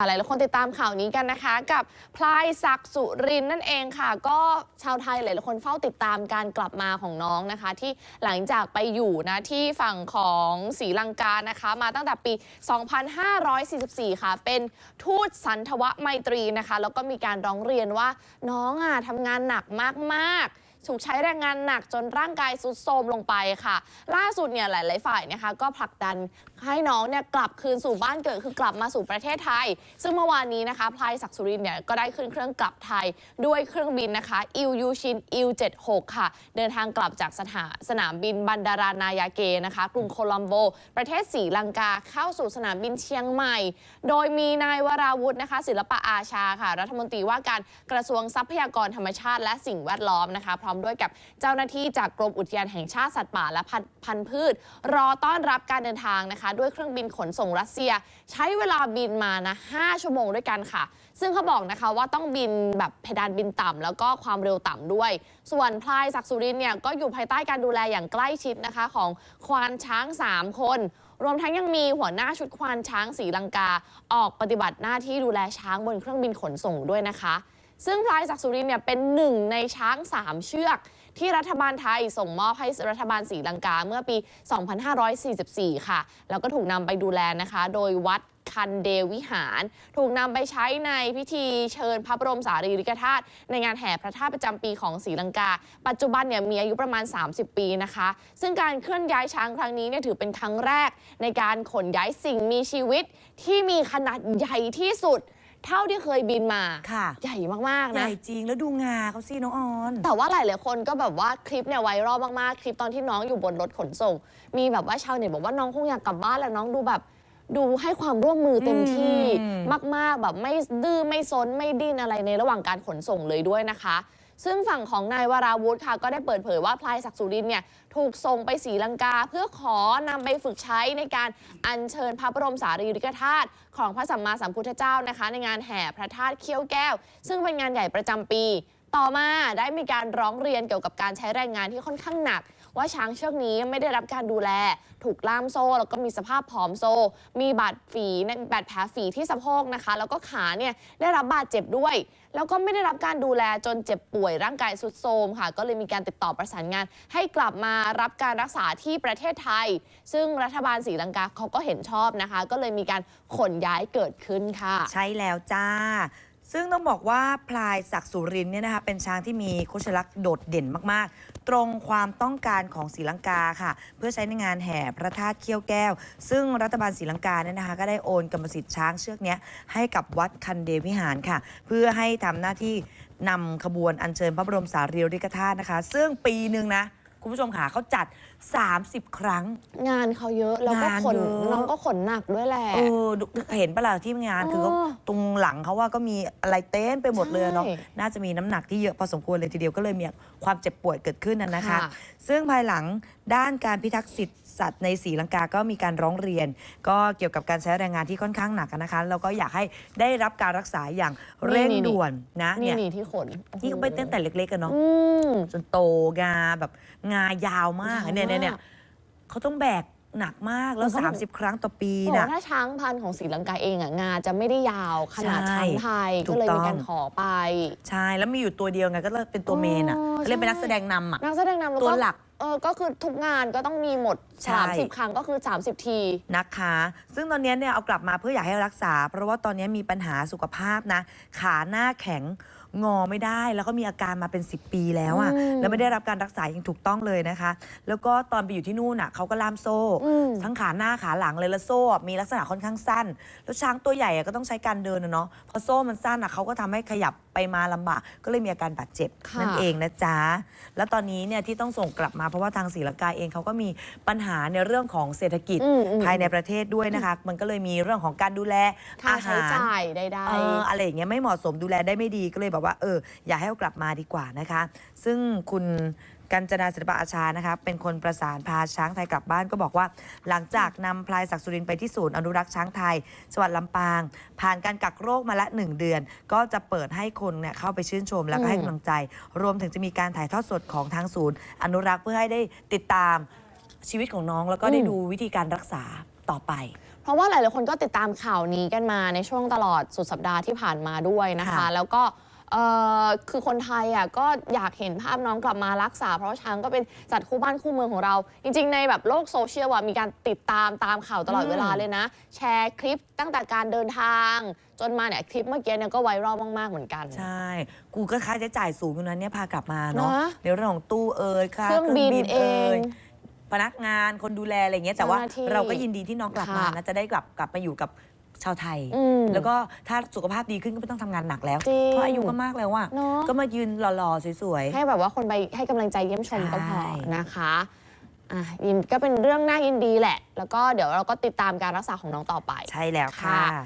หลายๆคนติดตามข่าวนี้กันนะคะ กับพลายศักดิ์สุรินนั่นเองค่ะ ก็ชาวไทยหลายๆคนเฝ้าติดตามการกลับมาของน้องนะคะ ที่หลังจากไปอยู่นะที่ฝั่งของศรีลังกานะคะ มาตั้งแต่ปี 2544 ค่ะ เป็นทูตสันทวไมตรีนะคะ แล้วก็มีการร้องเรียนว่าน้องอะทำงานหนักมากๆ ถูกใช้แรงงานหนักจนร่างกายสุดโทรมลงไปค่ะ ล่าสุดเนี่ยหลาย ๆ ฝ่ายนะคะก็ผลักดันให้น้องเนี่ยกลับคืนสู่บ้านเกิดคือกลับมาสู่ประเทศไทย ซึ่งเมื่อวานนี้นะคะพลายศักดิ์สุรินเนี่ยก็ได้ขึ้นเครื่องกลับไทยด้วยเครื่องบินนะคะอิวยูชินอิว76 ค่ะ เดินทางกลับจากสถานสนามบินบันดารานายาเกนะคะกรุงโคลัมโบ ประเทศศรีลังกาเข้าสู่สนามบินเชียงใหม่ โดยมีนายวราวุธนะคะ ศิลปะอาชาค่ะ รัฐมนตรีว่าการกระทรวงทรัพยากรธรรมชาติและสิ่งแวดล้อมนะคะพร้อมด้วยกับเจ้าหน้าที่จากกรมอุทยานแห่งชาติสัตว์ป่าและพันธุ์พืช รอต้อนรับการเดินทางนะคะ ด้วยเครื่องบินขนส่งรัสเซีย ใช้เวลาบินมานะ 5 ชั่วโมงด้วยกันค่ะ ซึ่งเขาบอกนะคะว่าต้องบินแบบเพดานบินต่ำแล้วก็ความเร็วต่ำด้วย ส่วนพลายศักสุรินเนี่ยก็อยู่ภายใต้การดูแลอย่างใกล้ชิดนะคะของควานช้าง 3 คน รวมทั้งยังมีหัวหน้าชุดควานช้างศรีลังกา ออกปฏิบัติหน้าที่ดูแลช้างบนเครื่องบินขนส่งด้วยนะคะ ซึ่งพลายศักดิ์สุรินเนี่ยเป็นหนึ่งในช้าง 3 เชือก ที่รัฐบาลไทยส่งมอบให้รัฐบาลศรีลังกาเมื่อปี 2544 ค่ะ แล้วก็ถูกนำไปดูแลนะคะ โดยวัดคันเดวิหาร ถูกนำไปใช้ในพิธีเชิญพระบรมสารีริกธาตุในงานแห่พระธาตุประจำปีของศรีลังกา ปัจจุบันเนี่ยมีอายุประมาณ 30 ปีนะคะ ซึ่งการเคลื่อนย้ายช้างครั้งนี้เนี่ยถือเป็นครั้งแรก ในการขนย้ายสิ่งมีชีวิตที่มีขนาดใหญ่ที่สุด เท่าที่เคยบินมาค่ะใหญ่มากๆใหนะ ญ่จริงแล้วดูงาเขาสิน้องออน แต่ว่าหลายๆคนก็แบบว่าคลิปเนี่ยไวรัลมากๆ คลิปตอนที่น้องอยู่บนรถขนส่ง มีแบบว่าชาวเน็ตบอกว่าน้องคงอยากกลับบ้านแล้วน้องดูแบบ ดูให้ความร่วมมือเต็มที่อืม มากๆ แบบไม่ดื้อไม่ซนไม่ดิ้นอะไรในระหว่างการขนส่งเลยด้วยนะคะ ซึ่งฝั่งของนายวราวุธค่ะก็ได้เปิดเผยว่าพลายศักดิ์สุรินเนี่ยถูกส่งไปศรีลังกา เพื่อขอนำไปฝึกใช้ในการอัญเชิญพระบรมสารีริกธาตุของพระสัมมาสัมพุทธเจ้านะคะ ในงานแห่พระธาตุเขี้ยวแก้ว ซึ่งเป็นงานใหญ่ประจำปี ต่อมาได้มีการร้องเรียนเกี่ยวกับการใช้แรงงานที่ค่อนข้างหนัก ว่าช้างเชือกนี้ไม่ได้รับการดูแล ถูกล่ามโซ่แล้วก็มีสภาพผอมโซ่มีบาดฝีบาดแผลฝีที่สะโพกนะคะ แล้วก็ขาเนี่ยได้รับบาดเจ็บด้วย แล้วก็ไม่ได้รับการดูแลจนเจ็บป่วยร่างกายสุดโทรมค่ะ ก็เลยมีการติดต่อประสานงาน ให้กลับมารับการรักษาที่ประเทศไทย ซึ่งรัฐบาลศรีลังกาเขาก็เห็นชอบนะคะ ก็เลยมีการขนย้ายเกิดขึ้นค่ะ ใช่แล้วจ้า ซึ่งต้องบอกว่าพลายศักดิ์สุรินเนี่ยนะคะเป็นช้างที่มีโคชลักษณ์โดดเด่นมาก ๆ ตรงความต้องการของศรีลังกาค่ะ เพื่อใช้ในงานแห่พระธาตุเขี้ยวแก้ว ซึ่งรัฐบาลศรีลังกาเนี่ยนะคะ ก็ได้โอนกรรมสิทธิ์ช้างเชือกนี้ให้กับวัดคันเดวิหารค่ะ เพื่อให้ทำหน้าที่นำขบวนอัญเชิญพระบรมสารีริกธาตุนะคะ ซึ่งปีหนึ่งนะ คุณผู้ชมค่ะเขาจัด 30 ครั้ง งานเขาเยอะแล้วก็งานขนเยอะ น้องก็ขนหนักด้วยแหละ เออดูเห็นปะล่ะที่งานคือเขาเออตรงหลังเขาว่าก็มีอะไรเต้นไปหมดเลยอะเนาะใช่น่าจะมีน้ำหนักที่เยอะพอสมควรเลยทีเดียวก็เลยมีความเจ็บป่วยเกิดขึ้นนะนะคะ ค่ะ ซึ่งภายหลังด้านการพิทักษ์สิทธิ สัตว์ในศรีลังกาก็มีการร้องเรียน ก็เกี่ยวกับการใช้แรงงานที่ค่อนข้างหนักอะนะคะแล้วก็อยากให้ได้รับการรักษาอย่างเร่งนี่ๆด่วนนะนี่เนี่ยนี่ที่ขนที่เขาไปตั้งแต่เล็กๆกันเนาะอืม จนโตงาแบบงายาวมากยาวมาก เนี่ยเนี่ยเนี่ยเขาต้องแบกหนักมากแล้วแล้วก็30 ครั้งต่อปีบอกนะว่าถ้าช้างพันธุ์ของศรีลังกาเองอะงาจะไม่ได้ยาวขนาดใช่ช้างไทยถูก็กเลยต้องมีการขอไป ใช่ แล้วมีอยู่ตัวเดียวไงก็เลยเป็นตัวเมนอะอ๋อเขาเรียกเป็นใช่ นักแสดงนำอะ นักแสดงนำแล้วตัวก็หลัก เออก็คือทุกงานก็ต้องมีหมด ใช่ 30 ครั้งก็คือ 30 ที นะคะ ซึ่งตอนนี้เนี่ยเอากลับมาเพื่ออยากให้รักษา เพราะว่าตอนนี้มีปัญหาสุขภาพนะ ขาหน้าแข็ง งอไม่ได้ แล้วก็มีอาการมาเป็น 10 ปีแล้วอะอืมแล้วไม่ได้รับการรักษาอย่างถูกต้องเลยนะคะ แล้วก็ตอนไปอยู่ที่นู่นอะเขาก็ล่ามโซ่ อืม ทั้งขาหน้าขาหลังเลยแล้วโซ่อะมีลักษณะค่อนข้างสั้น แล้วช้างตัวใหญ่อะก็ต้องใช้การเดินนะเนาะพอโซ่มันสั้นอะเขาก็ทำให้ขยับไปมาลำบากก็เลยมีอาการบาดเจ็บค่ะ นั่นเองนะจ๊ะแล้วตอนนี้เนี่ยที่ต้องส่งกลับมาเพราะว่าทางศรีลังกาเองเขาก็มีปัญหาในเรื่องของเศรษฐกิจ อืมอืมภายในประเทศด้วยนะคะ มันก็เลยมีเรื่องของการดูแลค่าอาใช้หารจ่ายใดเอออะไรอย่างเงี้ยไม่เหมาะสมดูแลได้ไม่ดีก็เลยแบบว่าเอออยากให้เอากลับมาดีกว่านะคะ ซึ่งคุณกัญจนาศิลปะอาชานะคะเป็นคนประสานพาช้างไทยกลับบ้านก็บอกว่า หลังจากนำพลายศักดิ์สุรินทร์ไปที่ศูนย์อนุรักษ์ช้างไทยจังหวัดลำปาง ผ่านการกักโรคมาละหนึ่งเดือน ก็จะเปิดให้คนเนี่ยเข้าไปชื่นชมแล้วก็ให้อืมกำลังใจ รวมถึงจะมีการถ่ายทอดสดของทางศูนย์ อนุรักษ์เพื่อให้ได้ติดตามชีวิตของน้องแล้วก็ได้อืมดูวิธีการรักษาต่อไปๆราะว่าหลายๆคนก็ติดตามข่าวนี้กันมาในช่วงตลอดสุดสัปดาห์ที่ผ่านมาด้วยนะคะ ค่ะแล้วก็ เอ่อคือคนไทยอะก็อยากเห็นภาพน้องกลับมารักษา เพราะว่าช้างก็เป็นสัตว์คู่บ้านคู่เมืองของเรา จริง ๆ ในแบบโลกโซเชียลอะมีการติดตามตามข่าวตลอดเวลาเลยนะ แชร์คลิปตั้งแต่การเดินทาง จนมาเนี่ยคลิปเมื่อกี้เนี่ยก็ไวรัลมากๆเหมือนกัน ใช่ กูก็ค่าใช้จ่ายสูงอยู่นั้นเนี่ยพากลับมาเนาะนะในเรื่องของตู้เอ่ยค่าเครื่องบินเองยพนักงานคนดูแลอะไรเงี้ยแต่ว่าเจ้าหน้าที่เราก็ยินดีที่น้องกลับมาค่ะ นะจะได้กลับกลับมาอยู่กับ ชาวไทย อืม แล้วก็ถ้าสุขภาพดีขึ้นก็ไม่ต้องทำงานหนักแล้ว จริง เพราะอายุก็มากแล้วอะเนาะก็มายืนหล่อๆ สวย ให้แบบว่าคนไปให้กำลังใจเยี่ยมชมก็พอใช่ นะคะอะยินก็เป็นเรื่องน่ายินดีแหละ แล้วก็เดี๋ยวเราก็ติดตามการรักษาของน้องต่อไป ๆ ใช่แล้วค่ะ ค่ะ